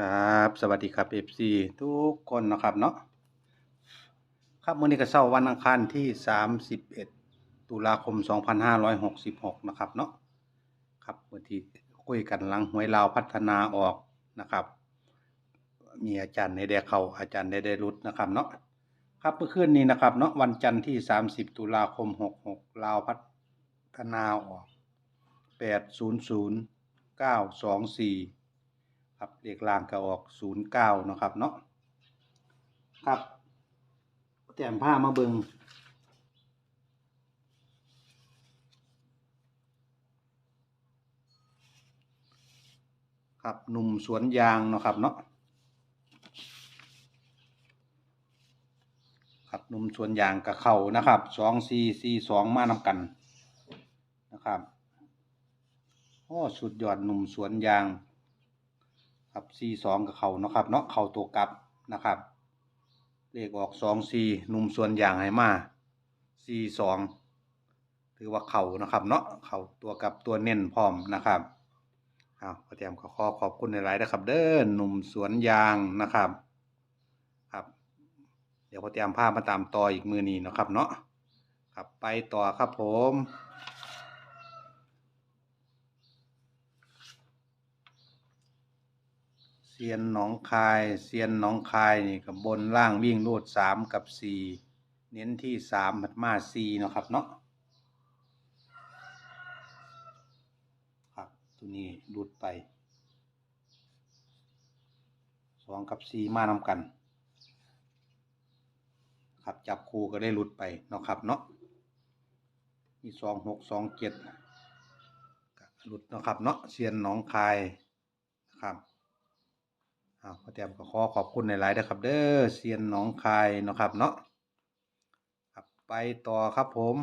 ครับสวัสดีครับ FC ทุกคนนะครับเนาะครับมื้อนี้ก็เช้าวันอังคารที่ 31 ตุลาคม 2566 นะครับเนาะครับวันที่คุยกันหลังหวยลาวพัฒนาออกนะครับ มีอาจารย์ในแดเขาอาจารย์ได้ได้รุดนะครับเนาะครับเมื่อคืนนี้นะครับเนาะวันจันทร์ที่ 30 ตุลาคม 66 ลาวพัฒนาออก 800 924 ครับเลขล่างก็ออก09นเก้านะครับเนาะครับแต้มผ้ามาเบิงครับหนุ่มสวนยางเนาะครับเนาะครับหนุ่มสวนยางกับเขานะครับสองซีซีสองมานำกันนะครับโอ้สุดยอดหนุ่มสวนยาง ครับซีสองกับเขาเนาะครับเนาะเขาตัวกลับนะครับ เลขออกสองซีหนุ่มส่วนอย่างให้มาซีสองถือว่าเขานะครับ เนาะเขาตัวกลับตัวเน้นพร้อมนะครับอ้าวขอแจมขอขอขอบคุณในไลน์นะครับ เด้อหนุ่มสวนยางนะครับ ครับ เดี๋ยวพอเตรียมภาพมาตามต่ออีกมือนี้นะครับ เนาะครับไปต่อครับผม เซียนหนองคายเซียนหนองคายนี่กับบนล่างวิ่งรูดสามกับสี่เน้นที่สามมัดมาสี่เนาะครับเนาะครับตัวนี้รูดไปสองกับสี่มานำกัน ครับจับคู่ก็ได้หลุดไปเนาะครับเนาะมีสองหกสองเจ็ดหลุดเนาะครับเนาะเซียนหนองคายนะครับ อ้าวพ่อแต้มก็ขอขอบคุณในหลายๆนะครับ เด้อเซียนหนองคายเนาะครับเนาะครับไปต่อครับผม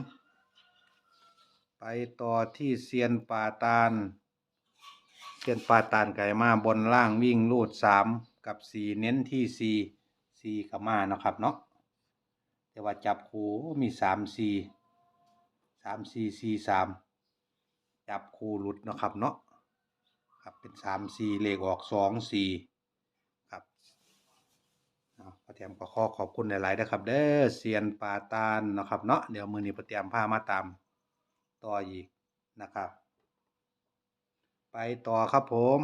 ไปต่อที่เซียนป่าตาลเซียนป่าตาลไก่มาบนล่างวิ่งลูดสามกับสี่เน้นที่สี่สี่กับมาเนาะครับเนาะแต่ว่าจับคู่มีสามสี่สามสี่สี่สามจับคู่หลุดเนาะครับเนาะครับเป็นสามสี่เลขออกสองสี่ อ้าวป้าแตมก็ขอขอบคุณหลายๆนะครับ เด้อเซียนปาตานนะครับเนาะเดี๋ยวมือนี้ป้าแตมพามาตามต่ออีกนะครับ ไปต่อครับผม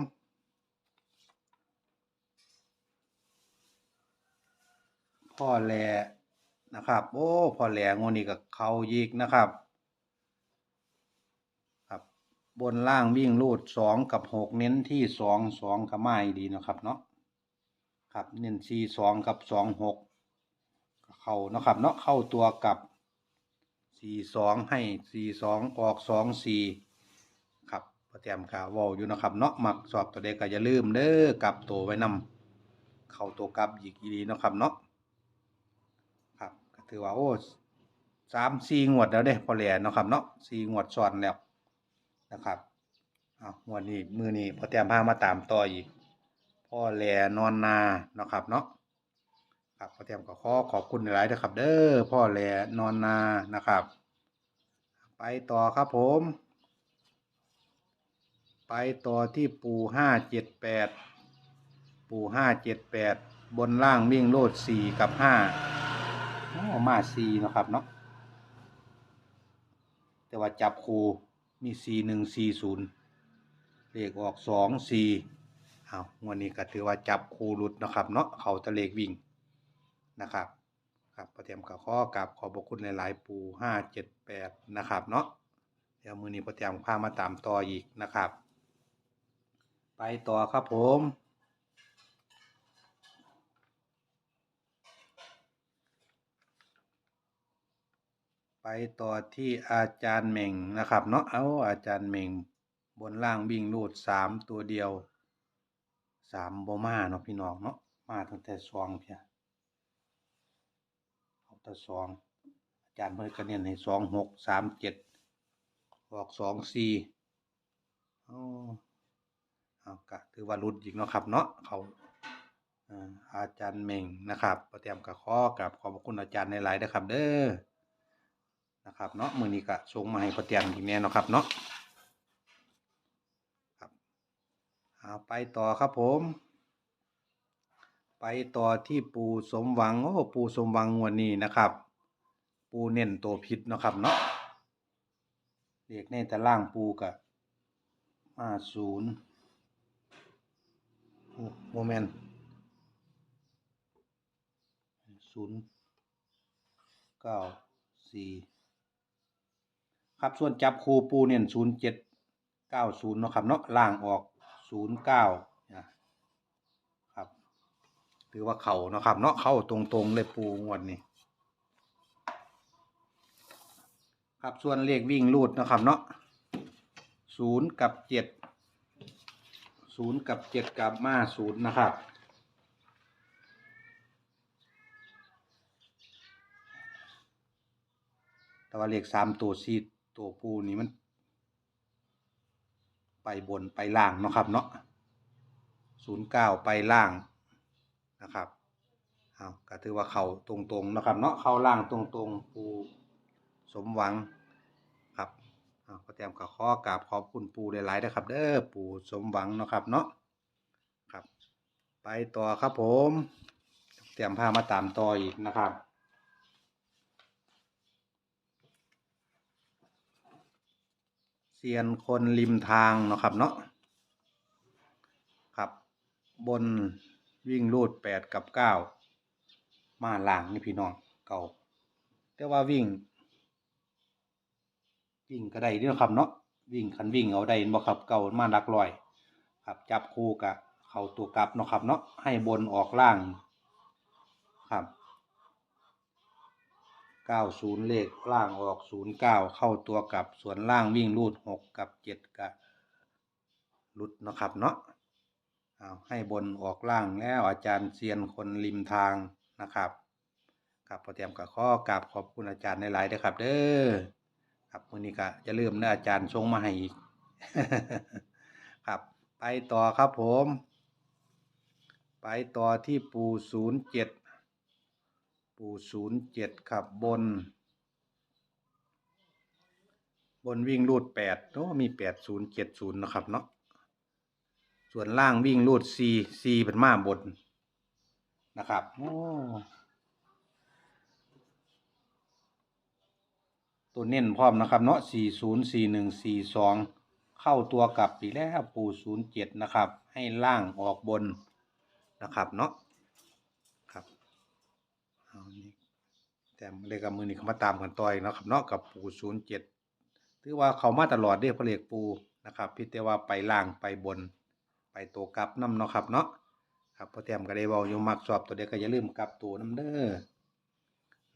พ่อแหลนะครับ โอ้พ่อแหลงวนี้กับเขายิกนะครับ ครับ บนล่างวิ่งรูดสองกับหกเน้นที่สองสองกับไม้ดีนะครับเนาะ ครับเน้นสี่สองกับสองหกเข้านะครับเนาะเข้าตัวกับสี่สองให้สี่สองออกสองสี่ครับประแจมข่าวเวาอยู่นะครับเนาะมักสอบตัวเด็กก็อย่าลืมเด้อกลับตัวไว้นำเข้าตัวกลับอีกอีดีนะครับเนาะครับก็ถือว่าโอ้สามสี่งวดแล้วเด้พอแหล่นะครับเนาะสี่งวดซ้อนแล้วนะครับอ้าวงวดนี้มือนี้พอแต้มพามาตามต่ออีก พ่อแหลนอนนาเนาะครับเนาะครับพ่อเตรียมก็ขอขอบคุณหลายๆนะครับ เด้อพ่อแหลนอนนานะครับ ไปต่อครับผม ไปต่อที่ปูห้าเจ็ดแปดปูห้าเจ็ดแปดบนล่างวิ่งโลดสี่กับห้าโอ้มาสี่นะครับเนาะแต่ว่าจับคูมีสี่หนึ่งสี่ศูนย์เลขออกสองสี่ เอาวันนี้ก็ถือว่าจับคูรุดนะครับเนาะเขาตะเลกวิ่งนะครับครับประเทียมกับข้อกับขอบพระคุณหลาย ๆ ปูห้าเจ็ดแปดนะครับเนาะเดี๋ยวมือนี้ประเทียมพามาตามต่ออีกนะครับ ไปต่อครับผมไปต่อที่อาจารย์เหม่งนะครับเนาะเอาอาจารย์เหม่งบนล่างวิ่งรูดสามตัวเดียว สามบ่มาเนาะพี่น้องเนาะมาตั้งแต่สองเพียเอาแต่สอง อาจารย์เพิ่นก็เน้นให้สองหกสามเจ็ดออกสองสี่เอาเอากะถือว่ารุดอีกเนาะครับ เนาะเขาอาจารย์เม่งนะครับประเตรียมกับข้อกับขอบคุณอาจารย์ในหลายๆนะครับ เด้อนะครับเนาะมือนี้ก็ส่งมาให้ประเตรียมอีกแน่เนาะครับเนาะ เอาไปต่อครับผม ไปต่อที่ปูสมหวังโอ้ปูสมหวังงวดนี้นะครับ ปูเน้นตัวพิษนะครับเนาะเรียกในตารางปูกับมาศูนย์โมเมนศูนย์เก้าสี่ครับส่วนจับคูปูเน้นศูนย์เจ็ดเก้าศูนย์นะครับเนาะล่างออก ศูนย์เก้านะครับถือว่าเข่านะครับ เนาะเข้าตรงๆเลยปูงวดนี้ครับส่วนเลขวิ่งรูดนะครับ เนาะศูนย์กับเจ็ดศูนย์กับเจ็ดกับมาศูนย์นะครับแต่ว่าเลขสามตัวซีตัวปูนี่มัน ไปบนไปล่างเนาะครับเนาะศูนย์เก้าไปล่างนะครับเอาก็ถือว่าเขาตรงๆนะครับเนาะเข้าล่างตรงๆปูสมหวังครับเอาก็เตรียมกับข้อกราบขอบคุณปูหลายๆนะครับ เด้อปูสมหวังเนาะครับเนาะครับ ไปต่อครับผม เตรียมผ้ามาตามต่ออีกนะครับ ซียนคนริมทางเนาะครับเนาะครับ บนวิ่งรูดแปดกับเก้ามาล่างนี่พี่น้องเก่า แต่ว่าวิ่ง วิ่งก็ได้ด้อครับเนาะวิ่งคันวิ่งเอาได้บ่ครับเก่ามาลักลอย ครับจับคู่กับเข้าตัวกลับเนาะครับเนาะให้บนออกล่าง ครับ เก้าศูนย์เลขล่างออกศูนย์เก้าเข้าตัวกลับส่วนล่างวิ่งรูดหกกับเจ็ดกับรุดนะครับเนาะเอาให้บนออกล่างแล้วอาจารย์เซียนคนริมทางนะครับครับพอเตรียมกับข้อกราบขอบคุณอาจารย์ในหลายด้วยครับ เด้อครับวันนี้ก็จะเริ่าลืมนะอาจารย์ชงมาให้อีกครับ ไปต่อครับผม ไปต่อที่ปูศูนย์เจ็ด ปูศูนย์เจ็ดครับบน บนวิ่งรูดแปดโอ้มีแปดศูนย์เจ็ดศูนย์นะครับเนาะส่วนล่างวิ่งรูดสี่สี่เป็นมาบนนะครับโอ้ตัวเน้นพร้อมนะครับเนาะสี่ศูนย์สี่หนึ่งสี่สองเข้าตัวกลับอีกแล้วปูศูนย์เจ็ดนะครับ ให้ล่างออกบนนะครับเนาะครับ เอานี่ แต่เลขกับมือนี่เขามาตามกันต่อยเนาะครับเนาะกับปูศูนย์เจ็ดถือว่าเขามาตลอดเด้พระเลขปูนะครับพี่แต่ว่าไปล่างไปบน ไปตัวกลับน้ำเนาะครับเนาะครับพอเตรียมก็ได้เว้าอยู่มักสอบตัวเด็กก็อย่าลืมกลับตัวน้ำเด้อ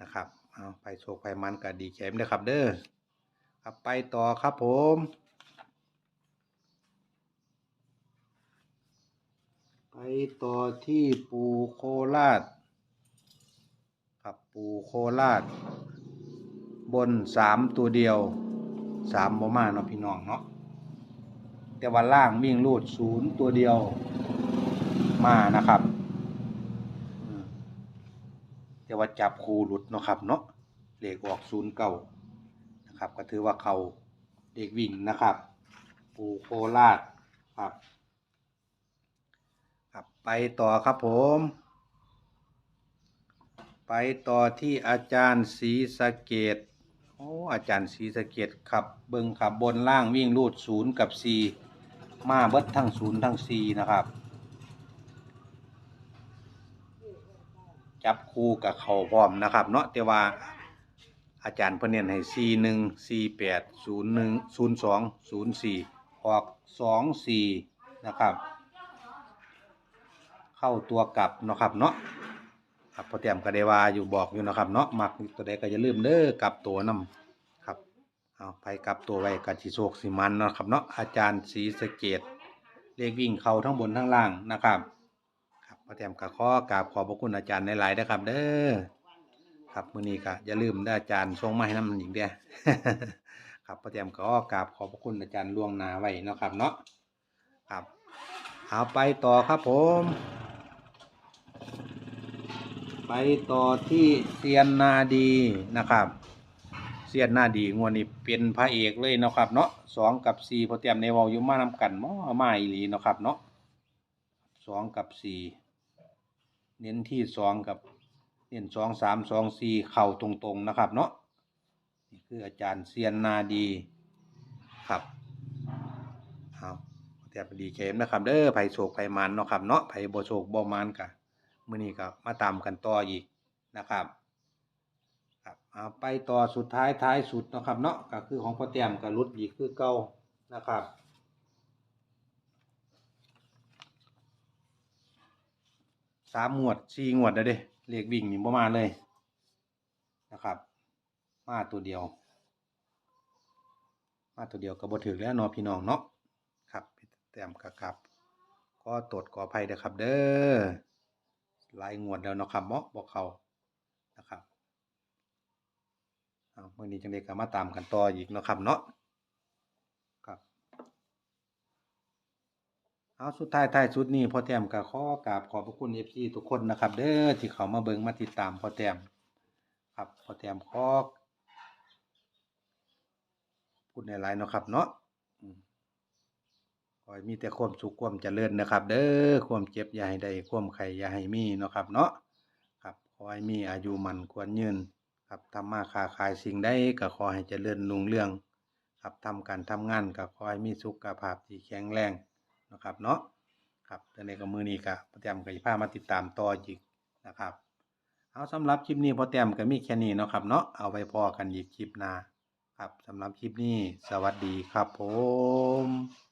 นะครับเอาไปโชคไปมันก็ดีแข็มเด้ครับ เด้อครับไปต่อครับผมไปต่อที่ปูโคราช ปูโคราช บนสามตัวเดียวสามบ่มาเนาะพี่น้องเนาะแต่ว่าล่างวิ่งรูดศูนย์ตัวเดียวมานะครับแต่ว่าจับคูหลุดเนาะครับเนาะเลขออกศูนย์เก่านะครับ ก็ถือว่าเขาเด็กวิ่งนะครับ ปูโคราชครับ ครับไปต่อครับผม ไปต่อที่อาจารย์ศรีสะเกดโอ้อาจารย์ศรีสะเกดครับเบิงขับบนล่างวิ่งรูดศูนย์กับสีมาเบิดทั้งศูนย์ทั้งสีนะครับ จับคู่กับเขาพร้อมนะครับ เนาะแต่ว่าอาจารย์พิ่นเน้นให้สีหนึ่งสีแปดศูนย์หนึ่งศูนย์สองศูนย์สี่ออกสองสี่นะครับ เข้าตัวกลับนะครับเนาะ ครับพอเตรียมก็ได้ว่าอยู่บอกอยู่นะครับเนาะมักตัวใดก็อย่าลืมเด้อกลับตัวนํครับเอาไปกลับตัวไว้กับสิโศกสิมันนะครับเนาะอาจารย์ศรีสะเกดเลขวิ่งเขาทั้งบนทั้งล่างนะครับ ครับพอเตรียมก็ขอกราบขอบพระคุณอาจารย์ในหลายๆนะครับ เด้อครับมื้อนี้ก็อย่าลืมได้อาจารย์ส่งมาให้นำอีกเด้อครับพอเตรียมก็กราบขอบพระคุณอาจารย์ล่วงหน้าไว้นะครับเนาะครับเอาไปต่อครับผม ไปต่อที่เซียนนาดีนะครับ เซียนนาดีงวดนี้เป็นพระเอกเลยนะครับเนาะสองกับสี่พอเตรียมในวอลอยู่มานำกันมอมาอีหลีนะครับเนาะสองกับสี่เน้นที่สองกับเน้นสองสามสองสี่เข่าตรงๆนะครับเนาะนี่คืออาจารย์เซียนนาดีครับเอาแต่ดีเกมนะครับเด้อไผโศกไผมันเนาะครับเนาะไผบ่โศกบ่มันกะ มื้อนี้ก็มาตามกันต่ออีกนะครับครับเอาไปต่อสุดท้ายท้ายสุดนะครับเนาะก็คือของพ่อแต้มกับรุดอีกคือเก่านะครับสามงวดสี่งวดแล้วเด้เลขวิ่งนี่บ่มาณเลยนะครับ มาตัวเดียว มาตัวเดียวก็บ่ถึกแล้วเนาะพี่น้องเนาะครับแต้มกะครับ ก็ตรวจขออภัยเด้อครับเด้อ หลายงวดแล้วเนาะครับเนาะบ่เขานะครับเมื่อนี้จังไดก็มาตามกันต่ออีกเนาะครับเนาะครับเอาสุดท้ายท้ายสุดนี้พ่อแต้มก็ขอกราบขอบพระคุณ FC ทุกคนนะครับ เด้อที่เขามาเบิ่งมาติดตามพ่อแต้มครับพ่อแต้มขอพูดในไลน์เนาะครับเนาะ อให้มีแต่ความสุขความเจริญนะครับ เด้อความเจ็บอย่าให้ได้ความไข้อย่าให้มีเนาะครับ เนาะครับขอให้มีอายุมันควรยืนครับทำมาค้าขายสิ่งใดก็ขอให้เจริญรุ่งเรือง ครับทำการทำงานก็ขอให้มีสุขภาพที่แข็งแรงนะครับ เนาะครับแต่ในก็มือนี้ก็พ่อแต้มก็สิพามาติดตามต่ออีกนะครับเอาสำหรับคลิปนี้พ่อแต้มก็มีแค่นี้เนาะครับเนาะเอาไว้พอกันอีกคลิปหน้าครับสำหรับคลิปนี้สวัสดีครับผม